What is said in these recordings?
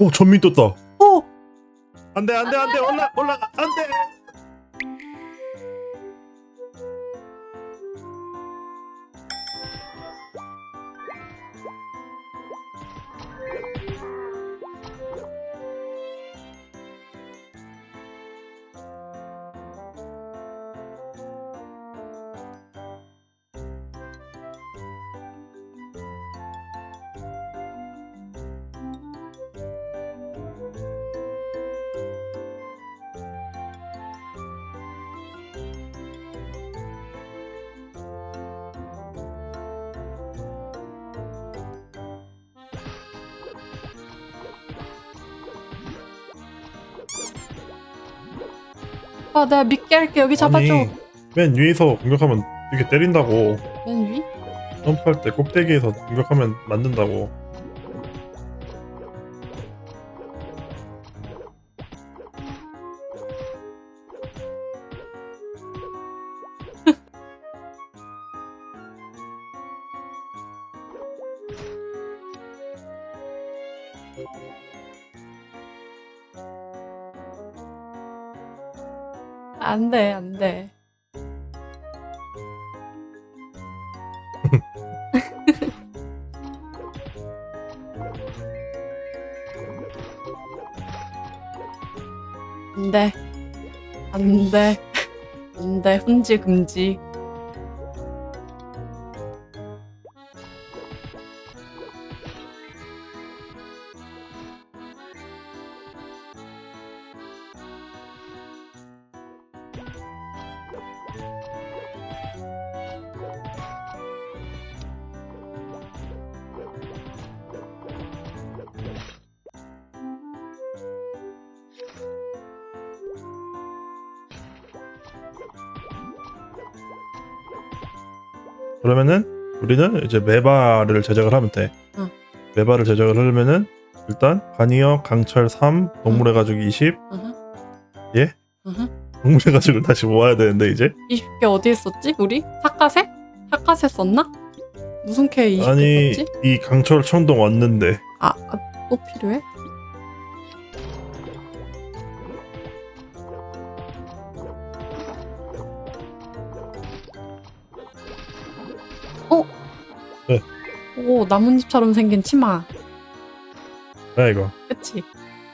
오 전민 떴다. 오! 안돼 안돼 안돼 올라 올라가 안돼. 아, 내가 믿게 할게. 여기 잡아줘. 아니, 맨 위에서 공격하면 이렇게 때린다고. 맨 위? 점프할 때 꼭대기에서 공격하면 맞는다고. 안 돼. 안 돼. 안 돼. 훈지 금지. 그러면은 우리는 이제 메바를 제작을 하면 돼. 응. 메바를 제작을 하려면은 일단 간이역 강철 3 동물의 가죽 20 으흠. 예? 으흠. 동물의 가죽을 다시 모아야 되는데 이제 20개 어디에 썼지? 우리? 사카세? 사카세 썼나? 무슨 캐 20개 아니 썼지? 이 강철 청동 왔는데 아, 아, 또 필요해? 어? 네. 오, 나뭇잎처럼 생긴 치마. 야 이거 그치?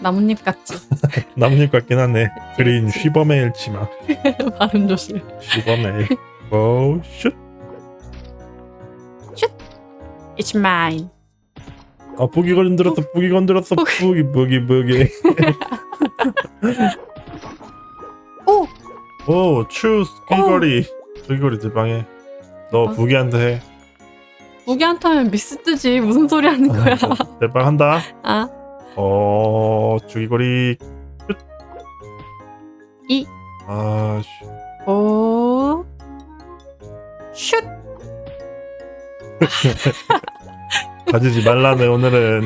나뭇잎 같지? 나뭇잎 같긴 하네. 그린 그치. 쉬버메일 치마. 발음 조심. 쉬버메일. 오 슛. It's mine. 아 부기 건드렸어 부기 건드렸어 부기 부기 부기. 오! 오 추스 귀걸이. 귀걸이 대방에. 너 어? 부기한테 해. 무기한테 하면 미스 뜨지. 무슨 소리 하는 거야? 대방 한다. 아, 어 주기거리 이, 아 씨. 오, 슛! 가지지 말라네 오늘은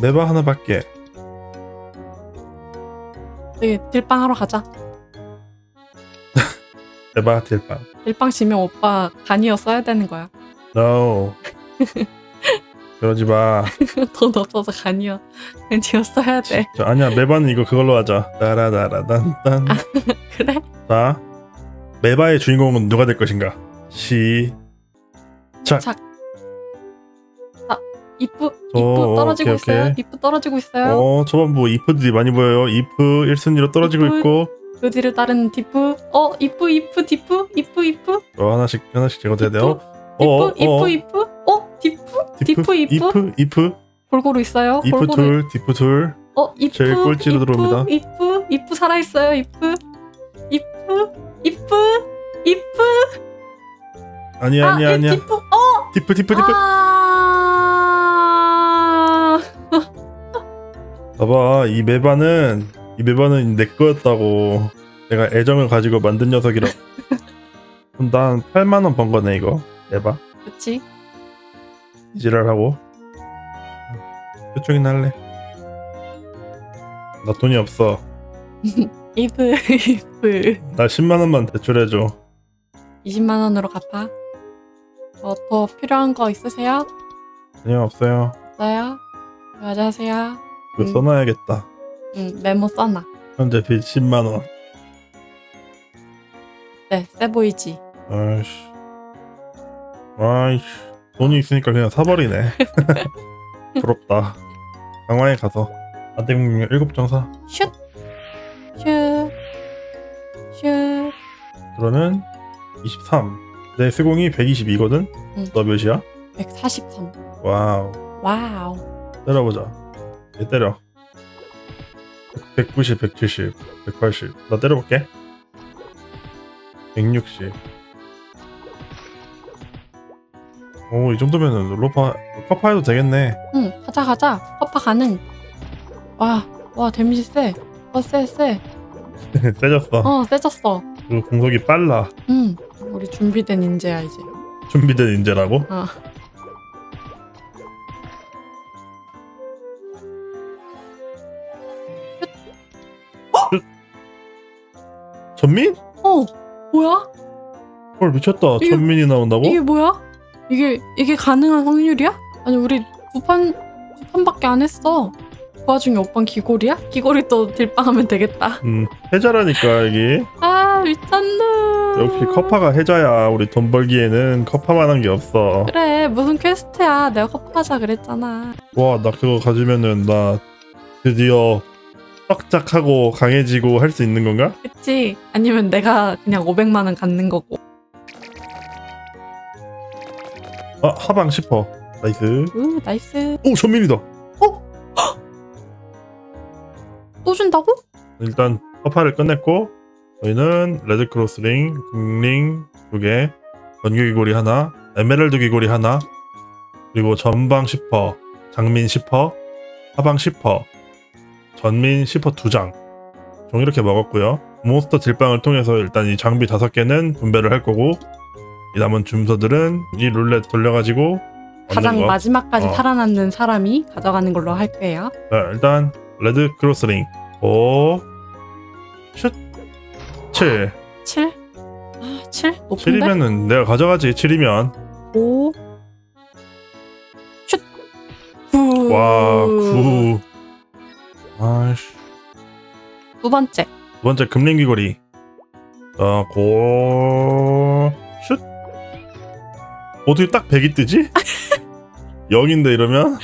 매바 하나밖에 저기 딜빵 하러 가자. 매바 딜빵 딜빵 지면 오빠 간이어 써야 되는 거야. no 그러지 마 돈 없어서 간이어 간이어 써야 돼. 저, 아니야 매바는 이거 그걸로 하자 따라다라단딴 그래? 자 매바의 주인공은 누가 될 것인가 시 자, 이프 어, 이프 떨어지고 오케이, 있어요. 오케이. 이프 떨어지고 있어요. 어, 초반부 이프들이 많이 보여요. 이프 1순위로 떨어지고 이프. 있고, 그 뒤를 따르는 디프. 어, 이프 이프 디프 이프 이프 어, 하나씩, 하나씩 제거돼야 돼요. 어, 어, 이프 이프. 어, 디프 디프 이프. 이프, 이프, 골고루 있어요. 이프 골고루. 둘, 디프 둘. 어, 이프 제일 꼴찌로 이프, 들어옵니다. 이프 이프 살아 있어요. 이프 이프 이프 이프. 아니야, 아니야, 아, 이 아니야. 디프. 어. 디프, 디프, 디프. 아. 봐봐, 이 메바는, 이 메바는 내 거였다고. 내가 애정을 가지고 만든 녀석이라. 그럼 난 8만 원 번 거네, 이거. 메바. 그렇지. 지랄하고. 표정이나 할래. 나 돈이 없어. 이프 이프. 나 10만 원만 대출해줘. 20만 원으로 갚아. 어, 더 필요한 거 있으세요? 아니요, 없어요. 없어요? 안녕하세요. 이거 음. 써놔야겠다. 응, 메모 써놔. 현재 빚 10만 원. 네, 세 보이지. 아이씨. 아이씨. 돈이 있으니까 그냥 사버리네. 부럽다. 강화에 가서 아대국민 7장 사. 슛, 슛, 슛. 그러는 23. 내 스공이 122거든? 응. 너 몇이야? 143. 와우. 와우. 때려보자. 얘 때려. 190, 170, 180. 나 때려볼게. 160. 오, 이 정도면은 로파, 로파파 해도 되겠네. 응, 가자, 가자. 퍼파 가능. 와, 와, 데미지 세. 어, 세, 세. 세졌어. 어, 세졌어. 그리고 공속이 빨라. 응. 우리 준비된 인재야, 이제. 준비된 인재라고? 어. 전민? 어, 뭐야? 헐, 미쳤다. 이게- 전민이 나온다고? 이게 뭐야? 이게, 이게 가능한 확률이야? 아니, 우리 두 판, 두 판밖에 안 했어. 그 와중에 오빤 기골이야? 기골이 또 딜빵하면 되겠다. 음, 해자라니까, 이게. 아, 미쳤누. 역시 커파가 해자야. 우리 돈 벌기에는 커파만한 게 없어. 그래, 무슨 퀘스트야. 내가 커파하자 그랬잖아. 와, 나 그거 가지면은 나 드디어 빡짝하고 강해지고 할 수 있는 건가? 그치? 아니면 내가 그냥 500만 원 갖는 거고. 아, 하방 10퍼. 나이스. 우, 나이스. 오, 전민이다. 또 준다고? 일단 커파를 끝냈고 저희는 레드크로스링, 링두 개, 번개 귀고리 하나, 에메랄드 귀고리 하나, 그리고 전방 10퍼, 장민 10퍼, 하방 10퍼, 전민 10퍼 두 장. 총 이렇게 먹었고요. 몬스터 딜방을 통해서 일단 이 장비 다섯 개는 분배를 할 거고 이 남은 줌서들은 이 룰렛 돌려가지고 가장. 마지막까지 어. 살아남는 사람이 가져가는 걸로 할 거예요. 자, 일단 레드 크로스링 5 슛 7 7? 아, 7? 높은데? 7이면은 내가 가져가지 7이면 5 슛! 9 와 9. 아이씨. 두 번째. 두 번째 금링 귀걸이. 자고 슛. 어떻게 딱 100이 뜨지? 0인데 이러면?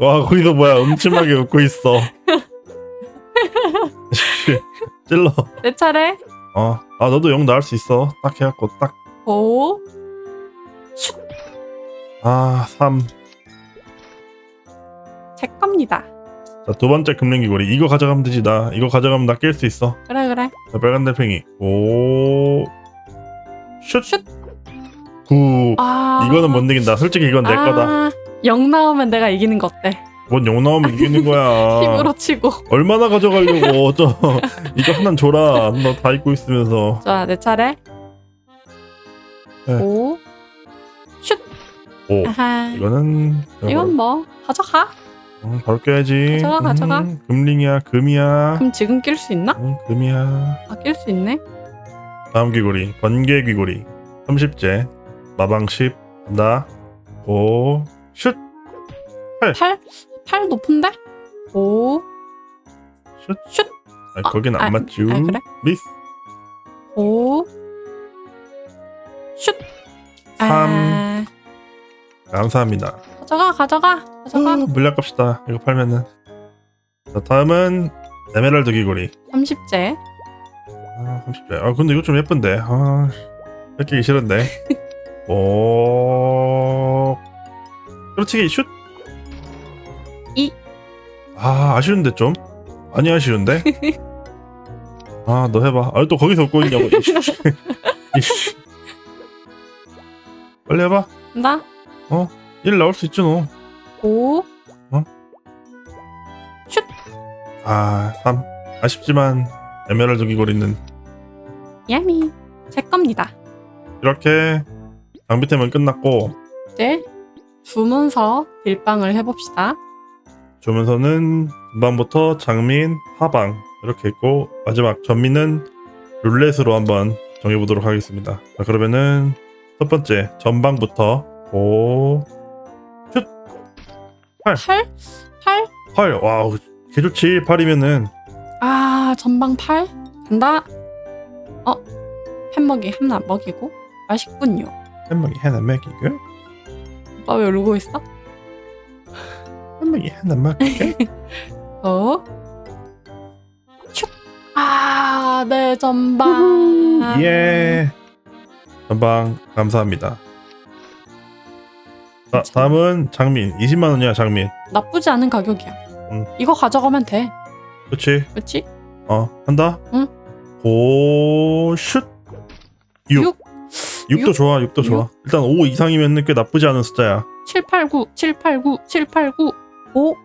와 거기서 뭐야 음침하게 웃고 있어. 찔러. 내 차례. 어, 아 너도 0 나올 수 있어. 딱 해갖고 딱. 5 아, 3. 제 겁니다. 자, 두 번째 금링 귀걸이. 이거 가져가면 되지, 나. 이거 가져가면 나 깰 수 있어. 그래 그래 자, 빨간 달팽이. 오. 슛. 슛. 9. 아 이거는 못 이긴다. 솔직히 이건 내 거다. 0 나오면 내가 이기는 거 어때? 뭔용 나오면 이기는 거야. 힘으로 치고 얼마나 가져가려고. 저, 이거 하나 줘라. 너 다 입고 있으면서. 자내 차례 네. 5 슛! 오. 아하 이거는. 이건 뭐 가져가 음, 바로 껴야지. 가져가, 가져가. 음, 금링이야, 금이야. 그럼 지금 낄 수 있나? 음, 금이야. 아 낄 수 있네 다음 귀고리 번개 귀고리 30제 마방 10 간다 오 슛! 8? 8 높은데? 5 슛! 슛! 아, 거긴 안 아, 맞쥬 아, 그래? 미스 5 슛! 삼. 아, 감사합니다 가져가 가져가 가져가. 아, 물약 갑시다. 이거 팔면은. 자 다음은 에메랄드 귀고리 30제. 아 30제. 아 근데 이거 좀 예쁜데. 아 뺏기기 싫은데. 오. 그렇지 슛! 이. 아 아쉬운데 좀? 많이 아쉬운데? 아 너 해봐. 아 또 거기서 웃고 있냐고. 이씨. 이씨. 빨리 해봐. 나 1 나올 수 있지 너5 아, 3. 아쉽지만 에메랄드 귀걸이는. 야미 제 겁니다. 이렇게 장비템은 끝났고 이제 주문서 딜빵을 해봅시다. 주문서는 전반부터 장민, 하방 이렇게 있고 마지막 전민은 룰렛으로 한번 정해보도록 하겠습니다. 자, 그러면은 첫 번째 전방부터 오 슛! 팔. 8? 8? 8 와우 개 좋지 8이면은 아 전방 8? 간다 어 햄먹이 하나 먹이고 맛있군요 햄먹이 하나 먹이고 오빠 왜 울고 있어? 햄먹이 하나 먹이고 어? 슉! 아, 네, 전방. 예 전방 감사합니다 자 괜찮아. 다음은 장민 20만 원이야 장민 나쁘지 않은 가격이야. 응. 이거 가져가면 돼. 그렇지 그렇지? 어 한다 응. 고슛 6 육. 6도 육? 좋아 6도 좋아 일단 5 이상이면 꽤 나쁘지 않은 숫자야 7, 8, 9, 7, 8, 9, 7, 8, 9, 5.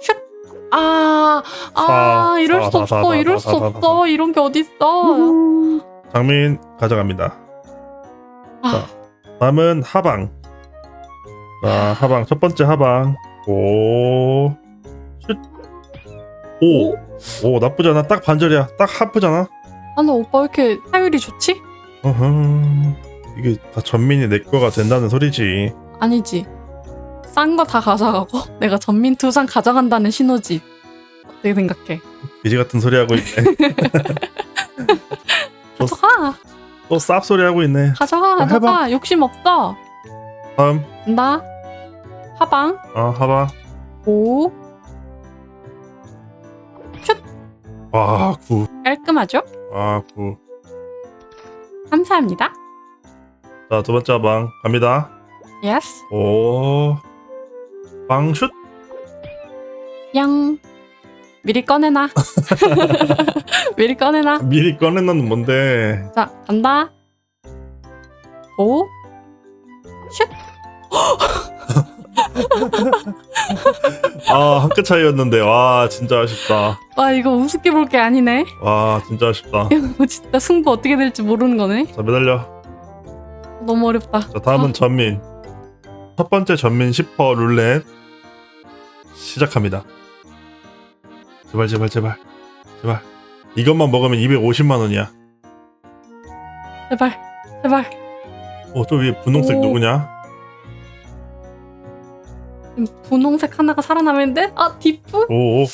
슛! 아, 아, 사, 이럴 사, 수 사, 사, 없어, 사, 이럴 사, 수 사, 사, 없어. 이런 게 어딨어. 장민 가져갑니다 아, 다음은 하방. 자, 하방. 첫 번째 하방. 오. 슛. 오. 오, 나쁘지 않아. 딱 반절이야. 딱 하프잖아. 아니, 오빠 왜 이렇게 타율이 좋지? 어흥. 이게 다 전민이 내 거가 된다는 소리지. 아니지. 싼 거 다 가져가고 내가 전민 두장 가져간다는 신호지. 어떻게 생각해? 돼지 같은 소리 하고 있네. 또, 가져가! 또 쌉 소리 하고 있네. 가져가, 어, 가져가. 욕심 없어. 다음. 간다. 하방. 아, 하방. 오. 와, 구. 깔끔하죠? 아, 구. 감사합니다. 자, 두 번째 하방. 갑니다. 예스. 오. 방슛. 양. 미리 꺼내놔. 미리 꺼내놔. 미리 꺼내놓는 뭔데? 자, 간다. 오. 슛. 아, 한 끗 차이였는데. 와, 진짜 아쉽다. 와, 이거 우습게 볼 게 아니네. 와, 진짜 아쉽다. 이거 진짜 승부 어떻게 될지 모르는 거네. 자, 매달려. 너무 어렵다. 자, 다음은 전민. 첫 번째 전민 10퍼 룰렛 시작합니다. 제발, 제발, 제발, 제발. 이것만 먹으면 250만 원이야. 제발, 제발. 어, 저 위에 분홍색 오. 누구냐? 분홍색 하나가 살아남았는데? 아, 디프? 오, 오.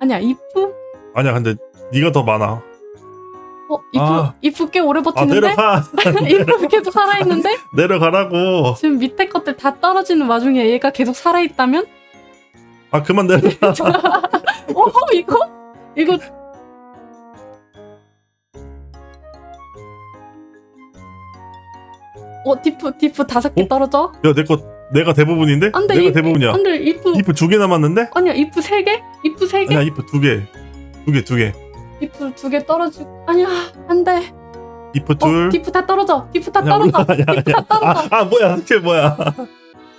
아니야, 이프? 아니야, 근데 네가 더 많아. 어, 이프, 아. 이프 꽤 오래 아, 버티는데? 내려가, 이프 계속 살아있는데? 내려가라고. 지금 밑에 것들 다 떨어지는 와중에 얘가 계속 살아있다면? 아, 그만 내려가. 어, 이거? 이거. 어, 디프, 디프 다섯 개 어? 떨어져? 야, 내 거, 내가 대부분인데? 안 돼, 내가 이- 대부분이야. 안 돼, 이프. 이프 두 개 남았는데? 아니야, 이프 세 개? 이프 세 개? 아니야, 이프 두 개. 두 개, 두 개. 디프 두 개 떨어지고. 아니야, 안 돼. 이프 어, 둘. 디프 다 떨어져. 디프 다 아니야, 떨어져. 디프 다 떨어져. 아, 아, 뭐야, 그게 뭐야.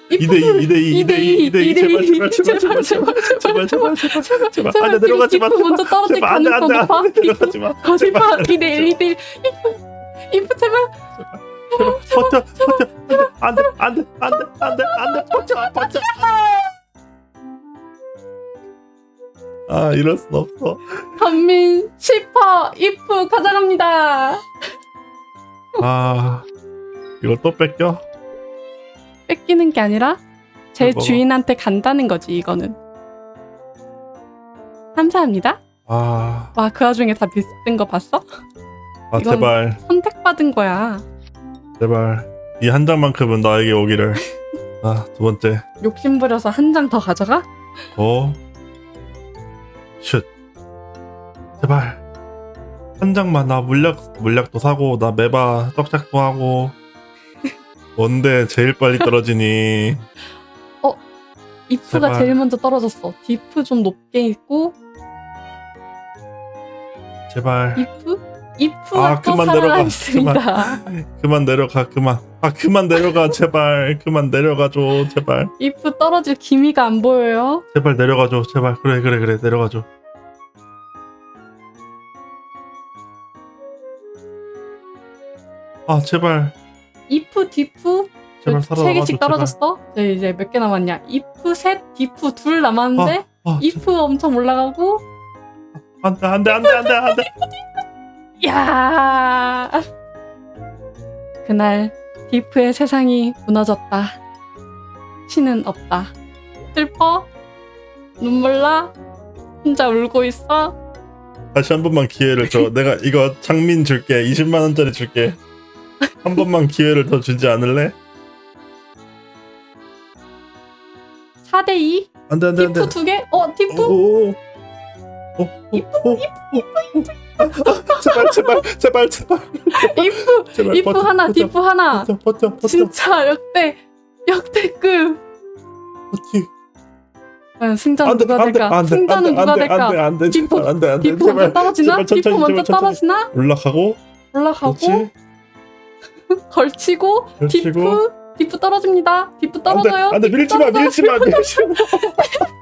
이프 2대2, 둘. 2대2, 2대2, 2대2, 제발, 제발, 제발, 제발, 제발, 제발, 제발, 제발, 제발, 제발, 안 돼 내려가지 마, 디프 먼저 떨어질 제발, 안돼, 가능성 안돼, 높아. 안돼, 디프. 내려가지 마, 어, 디프 제발, 2대 1, 2대 1. 이프, 이프 제발. 버텨, 버텨, 안돼, 안돼, 안돼, 안돼, 안돼, 버텨, 버텨. 아, 이럴 순 없어. 전민 10퍼 이프 가져갑니다. 아, 이거 또 뺏겨? 뺏기는 게 아니라 제 먹어. 주인한테 간다는 거지 이거는. 감사합니다. 아, 와 그 와중에 다 비슷한 거 봤어? 아 이건- 제발, 선택받은 거야. 제발. 이 한 장만큼은 나에게 오기를. 아, 두 번째. 욕심 부려서 한 장 더 가져가? 고. 슛. 제발. 한 장만 나 물약 물약도 사고 나 메바 떡작도 하고. 뭔데 제일 빨리 떨어지니? 이프가 제발. 제일 먼저 떨어졌어. 디프 좀 높게 있고 제발. 이프? 이프가 아, 또 그만 살아 내려가. 있습니다. 그만 내려가 그만. 아 그만 내려가 제발. 그만 내려가줘 제발. 이프 떨어질 기미가 안 보여요. 제발 내려가줘 제발. 그래 그래 그래 내려가줘. 아 제발 이프, 디프 제발 세 살아남아줘 개씩 제발. 떨어졌어. 이제 이제 몇 개 남았냐? 이프 셋, 디프 둘 남았는데 아, 이프 엄청 올라가고 안돼 안돼 안돼 안돼 안돼. 야 그날 디프의 세상이 무너졌다. 끝이는 없다. 슬퍼? 눈물 나? 혼자 울고 있어? 다시 한 번만 기회를 줘. 내가 이거 장민 줄게. 20만 원짜리 줄게. 한 번만 기회를 더 주지 않을래? 4대 2? 안돼 안돼 안돼. 티프 두 개? 어, 티프? 오. 오. 오. 오. 제발 제발 제발 제발 이프! 제발 이프 버텨, 하나, 버텨, 디프 하나. 버텨 버텨 버텨 진짜 역대, 역대급. 버티. 승자는 안 돼 누가 안 돼 될까? 안돼 승자는 누가 안 돼 될까? 안 돼 안 돼 디프, 제발 안 돼 안 돼 디프 먼저 제발 떨어지나? 제발 디프 천천히, 먼저 제발 천천히. 떨어지나? 올라가고 올라가고 그렇지 걸치고 걸치고. 디프 디프 떨어집니다. 디프 떨어져요. 안돼 디프 밀지 마 떨어져요. 밀지 마 밀지 마